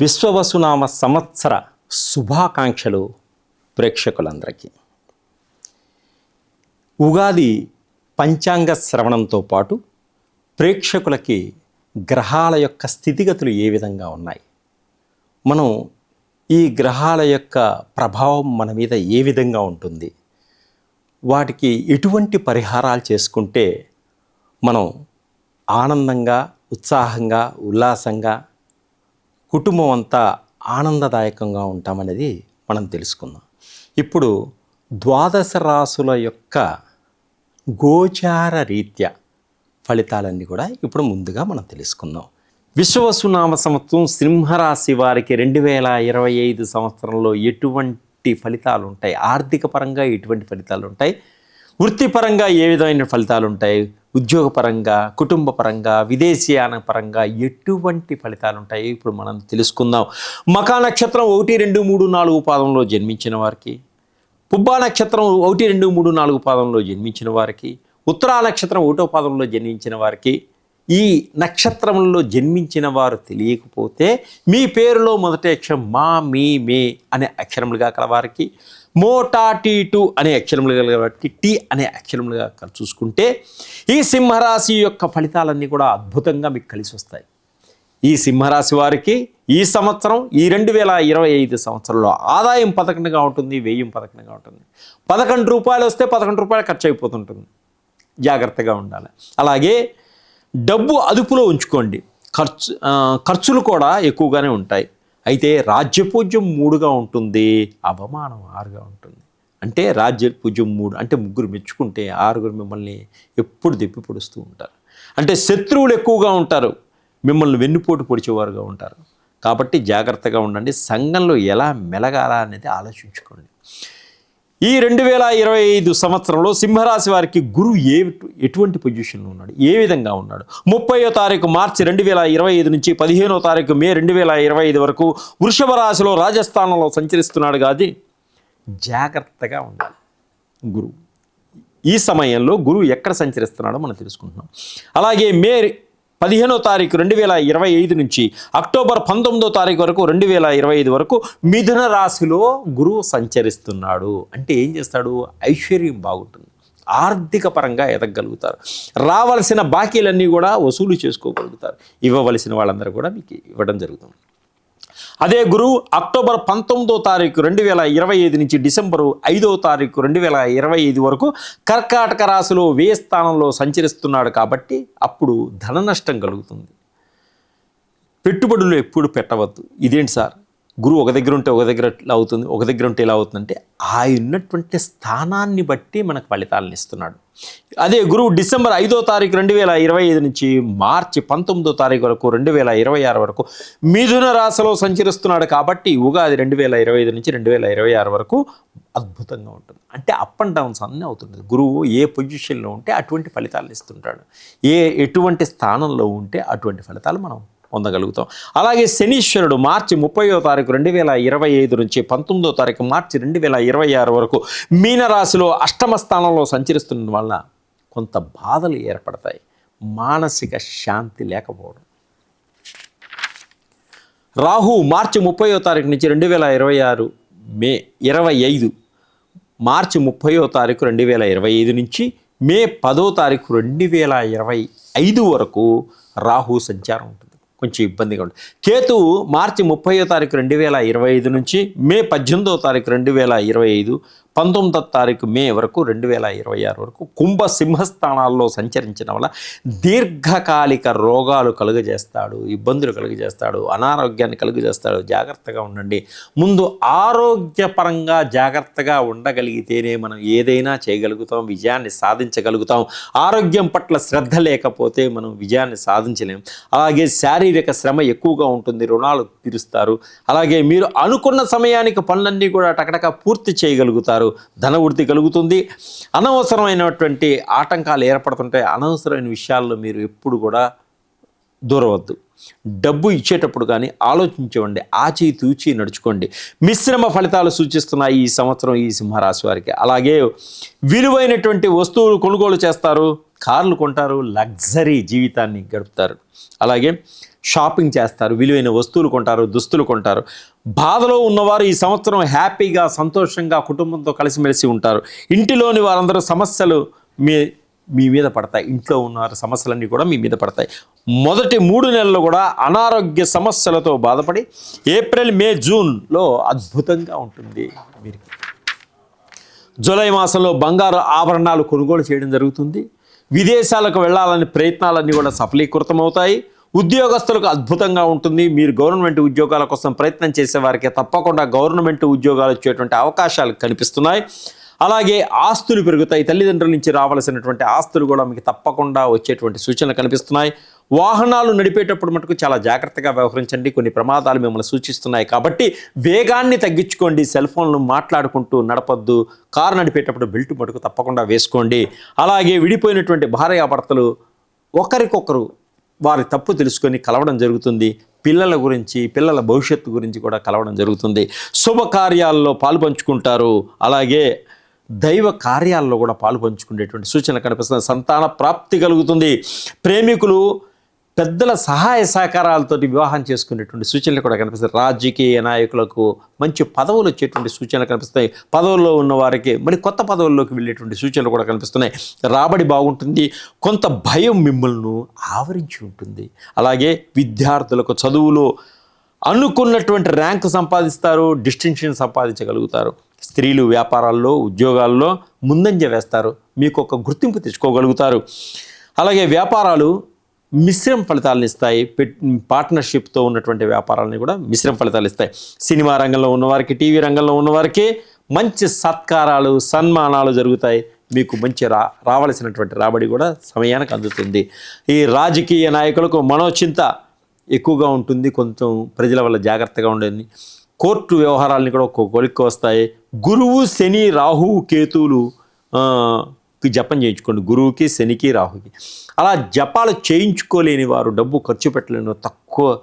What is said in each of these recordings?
విశ్వవసునామ సంవత్సర శుభాకాంక్షలు ప్రేక్షకులందరికీ. ఉగాది పంచాంగ శ్రవణంతో పాటు ప్రేక్షకులకి గ్రహాల యొక్క స్థితిగతులు ఏ విధంగా ఉన్నాయి? మనం ఈ గ్రహాల యొక్క ప్రభావం మన మీద ఏ విధంగా ఉంటుంది? వాటికి ఎటువంటి పరిహారాలు చేసుకుంటే మనం ఆనందంగా ఉత్సాహంగా ఉల్లాసంగా కుటుంబం అంతా ఆనందదాయకంగా ఉంటామనేది మనం తెలుసుకుందాం. ఇప్పుడు ద్వాదశ రాసుల యొక్క గోచార రీత్యా ఫలితాలన్నీ కూడా ఇప్పుడు ముందుగా మనం తెలుసుకుందాం. విశ్వవసునామ సంవత్సరం సింహరాశి వారికి రెండు వేల ఇరవై ఐదు సంవత్సరంలో ఎటువంటి ఫలితాలు ఉంటాయి ఆర్థిక పరంగా ఎటువంటి ఫలితాలు ఉంటాయి వృత్తిపరంగా ఏ విధమైన ఫలితాలు ఉంటాయి ఉద్యోగపరంగా కుటుంబ పరంగా విదేశీయాన పరంగా ఎటువంటి ఫలితాలు ఉంటాయి ఇప్పుడు మనం తెలుసుకుందాం. మకా నక్షత్రం ఒకటి రెండు మూడు నాలుగు పాదంలో జన్మించిన వారికి పుబ్బా నక్షత్రం ఒకటి రెండు మూడు నాలుగు పాదంలో జన్మించిన వారికి ఉత్తరా నక్షత్రం ఒకటో పాదంలో జన్మించిన వారికి ఈ నక్షత్రంలో జన్మించిన వారు తెలియకపోతే మీ పేరులో మొదటి అక్షరం మా మీ మే అనే అక్షరములుగా కలవారికి మోటా టీ టూ అనే అక్షరములు కాబట్టి టీ అనే అక్షరములుగా చూసుకుంటే ఈ సింహరాశి యొక్క ఫలితాలన్నీ కూడా అద్భుతంగా మీకు కలిసి వస్తాయి. ఈ సింహరాశి వారికి ఈ సంవత్సరం ఈ రెండు వేల ఇరవై ఐదు సంవత్సరంలో ఆదాయం పదకొండుగా ఉంటుంది వ్యయం పదకొండుగా ఉంటుంది. పదకొండు రూపాయలు వస్తే పదకొండు రూపాయలు ఖర్చు అయిపోతుంటుంది జాగ్రత్తగా ఉండాలి. అలాగే డబ్బు అదుపులో ఉంచుకోండి. ఖర్చు ఖర్చులు కూడా ఎక్కువగానే ఉంటాయి. అయితే రాజ్యపూజ్యం మూడుగా ఉంటుంది అవమానం ఆరుగా ఉంటుంది. అంటే రాజ్యపూజ్యం మూడు అంటే ముగ్గురు మెచ్చుకుంటే ఆరుగురు మిమ్మల్ని ఎప్పుడు దెప్పి పొడుస్తూ ఉంటారు. అంటే శత్రువులు ఎక్కువగా ఉంటారు మిమ్మల్ని వెన్నుపోటు పొడిచేవారుగా ఉంటారు. కాబట్టి జాగ్రత్తగా ఉండండి సంఘంలో ఎలా మెలగాల అనేది ఆలోచించుకోండి. ఈ రెండు వేల ఇరవై ఐదు సంవత్సరంలో సింహరాశి వారికి గురువు ఏ ఎటువంటి పొజిషన్లో ఉన్నాడు? ఏ విధంగా ఉన్నాడు? ముప్పయో తారీఖు మార్చి రెండు వేల ఇరవై ఐదు నుంచి పదిహేనో తారీఖు మే రెండు వేల ఇరవై ఐదు వరకు వృషభ రాశిలో రాజస్థానంలో సంచరిస్తున్నాడు కాదు జాగ్రత్తగా ఉండాలి. గురువు. ఈ సమయంలో గురువు ఎక్కడ సంచరిస్తున్నాడో మనం తెలుసుకుంటున్నాం. అలాగే మే పదిహేనో తారీఖు రెండు వేల ఇరవై ఐదు నుంచి అక్టోబర్ పంతొమ్మిదో తారీఖు వరకు రెండు వేల ఇరవై ఐదు వరకు మిథున రాశిలో గురువు సంచరిస్తున్నాడు. అంటే ఏం చేస్తాడు? ఐశ్వర్యం బాగుంటుంది. ఆర్థిక పరంగా ఎదగలుగుతారు. రావలసిన బాకీలన్నీ కూడా వసూలు చేసుకోగలుగుతారు. ఇవ్వవలసిన వాళ్ళందరూ కూడా మీకు ఇవ్వడం జరుగుతుంది. అదే గురువు అక్టోబర్ పంతొమ్మిదో తారీఖు రెండు వేల ఇరవై ఐదు నుంచి డిసెంబరు ఐదో తారీఖు రెండు వేల ఇరవై ఐదు వరకు కర్కాటక రాశిలో వ్యయ స్థానంలో సంచరిస్తున్నాడు కాబట్టి అప్పుడు ధన నష్టం కలుగుతుంది. పెట్టుబడులు ఎప్పుడు పెట్టవద్దు. ఇదేంటి సార్? గురువు ఒక దగ్గర ఉంటే ఒక దగ్గర ఇలా అవుతుంది ఒక దగ్గర ఉంటే ఇలా అవుతుందంటే ఆ ఉన్నటువంటి స్థానాన్ని బట్టి మనకు ఫలితాలను ఇస్తున్నాడు. అదే గురువు డిసెంబర్ ఐదో తారీఖు రెండు వేల ఇరవై ఐదు నుంచి మార్చి పంతొమ్మిదో తారీఖు వరకు రెండు వేల ఇరవై ఆరు వరకు మిథున రాశిలో సంచరిస్తున్నాడు కాబట్టి ఉగాది రెండు వేల ఇరవై ఐదు నుంచి రెండు వేల ఇరవై ఆరు వరకు అద్భుతంగా ఉంటుంది. అంటే అప్ అండ్ డౌన్స్ అన్నీ అవుతుంటుంది. గురువు ఏ పొజిషన్లో ఉంటే అటువంటి ఫలితాలను ఇస్తుంటాడు. ఏ ఎటువంటి స్థానంలో ఉంటే అటువంటి ఫలితాలు మనం పొందగలుగుతాం. అలాగే శనీశ్వరుడు మార్చి ముప్పయో తారీఖు రెండు వేల ఇరవై ఐదు నుంచి పంతొమ్మిదో తారీఖు మార్చి రెండు వేల ఇరవై ఆరు వరకు మీనరాశిలో అష్టమ స్థానంలో సంచరిస్తున్న వల్ల కొంత బాధలు ఏర్పడతాయి. మానసిక శాంతి లేకపోవడం. రాహు మార్చి ముప్పయో తారీఖు నుంచి రెండు వేల ఇరవై ఆరు మే ఇరవై ఐదు మార్చి ముప్పయో తారీఖు రెండు వేల ఇరవై ఐదు నుంచి మే పదో తారీఖు రెండు వేల ఇరవై ఐదు వరకు రాహు సంచారం ఉంటుంది. కొంచెం ఇబ్బందిగా ఉంటుంది. కేతువు మార్చి ముప్పయో తారీఖు రెండు వేల ఇరవై ఐదు నుంచి మే పద్దెనిమిదో తారీఖు రెండు వేల ఇరవై ఐదు పంతొమ్మిదో తారీఖు మే వరకు రెండు వేల ఇరవై ఆరు వరకు కుంభ సింహస్థానాల్లో సంచరించడం వల్ల దీర్ఘకాలిక రోగాలు కలుగజేస్తాడు ఇబ్బందులు కలుగజేస్తాడు అనారోగ్యాన్ని కలుగజేస్తాడు. జాగ్రత్తగా ఉండండి. ముందు ఆరోగ్యపరంగా జాగ్రత్తగా ఉండగలిగితేనే మనం ఏదైనా చేయగలుగుతాం విజయాన్ని సాధించగలుగుతాం. ఆరోగ్యం పట్ల శ్రద్ధ లేకపోతే మనం విజయాన్ని సాధించలేం. అలాగే శారీరక శ్రమ ఎక్కువగా ఉంటుంది రుణాలు తీరుస్తారు. అలాగే మీరు అనుకున్న సమయానికి పనులన్నీ కూడా టకటక పూర్తి చేయగలుగుతారు. ధనవృద్ధి కలుగుతుంది. అనవసరమైనటువంటి ఆటంకాలు ఏర్పడుతుంటాయి అనవసరమైన విషయాల్లో మీరు ఎప్పుడు కూడా దూరవద్దు. డబ్బు ఇచ్చేటప్పుడు కానీ ఆలోచించండి ఆచి తూచి నడుచుకోండి. మిశ్రమ ఫలితాలు సూచిస్తున్నాయి ఈ సంవత్సరం ఈ సింహరాశి వారికి. అలాగే విలువైనటువంటి వస్తువులు కొనుగోలు చేస్తారు కార్లు కొంటారు లగ్జరీ జీవితాన్ని గడుపుతారు. అలాగే షాపింగ్ చేస్తారు విలువైన వస్తువులు కొంటారు దుస్తులు కొంటారు. బాధలో ఉన్నవారు ఈ సంవత్సరం హ్యాపీగా సంతోషంగా కుటుంబంతో కలిసిమెలిసి ఉంటారు. ఇంటిలోని వారందరూ సమస్యలు మీ మీ మీద పడతాయి. ఇంట్లో ఉన్న సమస్యలన్నీ కూడా మీ మీద పడతాయి. మొదటి మూడు నెలలు కూడా అనారోగ్య సమస్యలతో బాధపడి ఏప్రిల్ మే జూన్లో అద్భుతంగా ఉంటుంది వీరికి. జూలై మాసంలో బంగారు ఆభరణాలు కొనుగోలు చేయడం జరుగుతుంది. విదేశాలకు వెళ్ళాలని ప్రయత్నాలన్నీ కూడా సఫలీకృతమవుతాయి. ఉద్యోగస్తులకు అద్భుతంగా ఉంటుంది. మీరు గవర్నమెంట్ ఉద్యోగాల కోసం ప్రయత్నం చేసే వారికి తప్పకుండా గవర్నమెంట్ ఉద్యోగాలు వచ్చేటువంటి అవకాశాలు కనిపిస్తున్నాయి. అలాగే ఆస్తులు పెరుగుతాయి. తల్లిదండ్రుల నుంచి రావాల్సినటువంటి ఆస్తులు కూడా మీకు తప్పకుండా వచ్చేటువంటి సూచనలు కనిపిస్తున్నాయి. వాహనాలు నడిపేటప్పుడు మటుకు చాలా జాగ్రత్తగా వ్యవహరించండి. కొన్ని ప్రమాదాలు మిమ్మల్ని సూచిస్తున్నాయి. కాబట్టి వేగాన్ని తగ్గించుకోండి. సెల్ ఫోన్లు మాట్లాడుకుంటూ నడపద్దు. కారు నడిపేటప్పుడు బెల్ట్ మటుకు తప్పకుండా వేసుకోండి. అలాగే విడిపోయినటువంటి భార్యాభర్తలు ఒకరికొకరు వారి తప్పు తెలుసుకొని కలవడం జరుగుతుంది. పిల్లల గురించి పిల్లల భవిష్యత్తు గురించి కూడా కలవడం జరుగుతుంది. శుభకార్యాల్లో పాలు పంచుకుంటారు. అలాగే దైవ కార్యాల్లో కూడా పాలు పంచుకునేటువంటి సూచన కనిపిస్తుంది సంతాన ప్రాప్తి కలుగుతుంది. ప్రేమికులు పెద్దల సహాయ సహకారాలతో వివాహం చేసుకునేటువంటి సూచనలు కూడా కనిపిస్తాయి. రాజకీయ నాయకులకు మంచి పదవులు వచ్చేటువంటి సూచనలు కనిపిస్తాయి పదవుల్లో ఉన్న వారికి మరి కొత్త పదవుల్లోకి వెళ్ళేటువంటి సూచనలు కూడా కనిపిస్తున్నాయి. రాబడి బాగుంటుంది. కొంత భయం మిమ్మల్ని ఆవరించి ఉంటుంది. అలాగే విద్యార్థులకు చదువులో అనుకున్నటువంటి ర్యాంకు సంపాదిస్తారు డిస్టింక్షన్ సంపాదించగలుగుతారు. స్త్రీలు వ్యాపారాల్లో ఉద్యోగాల్లో ముందంజ వేస్తారు. మీకు ఒక గుర్తింపు తెచ్చుకోగలుగుతారు. అలాగే వ్యాపారాలు మిశ్రమ ఫలితాలను ఇస్తాయి. పెట్ పార్ట్నర్షిప్తో ఉన్నటువంటి వ్యాపారాలని కూడా మిశ్రమ ఫలితాలు ఇస్తాయి. సినిమా రంగంలో ఉన్నవారికి టీవీ రంగంలో ఉన్నవారికి మంచి సత్కారాలు సన్మానాలు జరుగుతాయి. మీకు మంచి రా రావలసినటువంటి రాబడి కూడా సమయానికి అందుతుంది. ఈ రాజకీయ నాయకులకు మనోచింత ఎక్కువగా ఉంటుంది. కొంచెం ప్రజల వల్ల జాగ్రత్తగా ఉండేది కోర్టు వ్యవహారాలని కూడా ఒక్కొక్క కొలిక్కి వస్తాయి. గురువు శని రాహు కేతువులు జపం చేయించుకోండి. గురువుకి శనికి రాహుకి. అలా జపాలు చేయించుకోలేని వారు డబ్బు ఖర్చు పెట్టలేని తక్కువ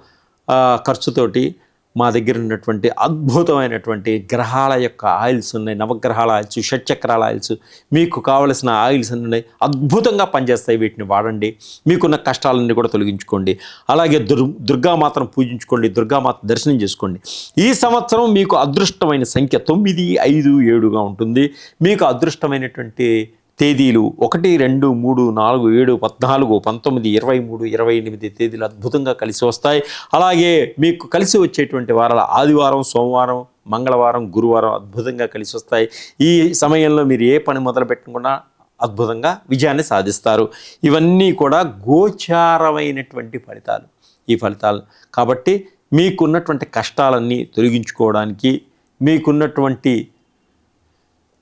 ఖర్చుతోటి మా దగ్గర ఉన్నటువంటి అద్భుతమైనటువంటి గ్రహాల యొక్క ఆయిల్స్ ఉన్నాయి. నవగ్రహాల ఆయిల్స్ షట్చక్రాల ఆయిల్స్ మీకు కావలసిన ఆయిల్స్ ఉన్నాయి. అద్భుతంగా పనిచేస్తాయి. వీటిని వాడండి. మీకున్న కష్టాలన్నీ కూడా తొలగించుకోండి. అలాగే దుర్ దుర్గామాతను పూజించుకోండి. దుర్గామాత దర్శనం చేసుకోండి. ఈ సంవత్సరం మీకు అదృష్టమైన సంఖ్య తొమ్మిది ఐదు ఏడుగా ఉంటుంది. మీకు అదృష్టమైనటువంటి తేదీలు ఒకటి రెండు మూడు నాలుగు ఏడు పద్నాలుగు పంతొమ్మిది ఇరవై మూడు ఇరవై ఎనిమిది తేదీలు అద్భుతంగా కలిసి వస్తాయి. అలాగే మీకు కలిసి వచ్చేటువంటి వారాల ఆదివారం సోమవారం మంగళవారం గురువారం అద్భుతంగా కలిసి వస్తాయి. ఈ సమయంలో మీరు ఏ పని మొదలు పెట్టకుండా అద్భుతంగా విజయాన్ని సాధిస్తారు. ఇవన్నీ కూడా గోచారమైనటువంటి ఫలితాలు. ఈ ఫలితాలు కాబట్టి మీకున్నటువంటి కష్టాలన్నీ తొలగించుకోవడానికి మీకున్నటువంటి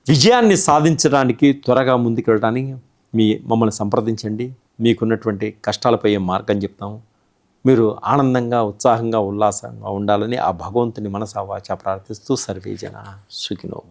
విజయాన్ని సాధించడానికి త్వరగా ముందుకెళ్ళడానికి మీ మమ్మల్ని సంప్రదించండి. మీకున్నటువంటి కష్టాలపై మార్గం చెప్తాము మీరు ఆనందంగా ఉత్సాహంగా ఉల్లాసంగా ఉండాలని ఆ భగవంతుని మనసా వాచ ప్రార్థిస్తూ సర్వే జన సుఖినో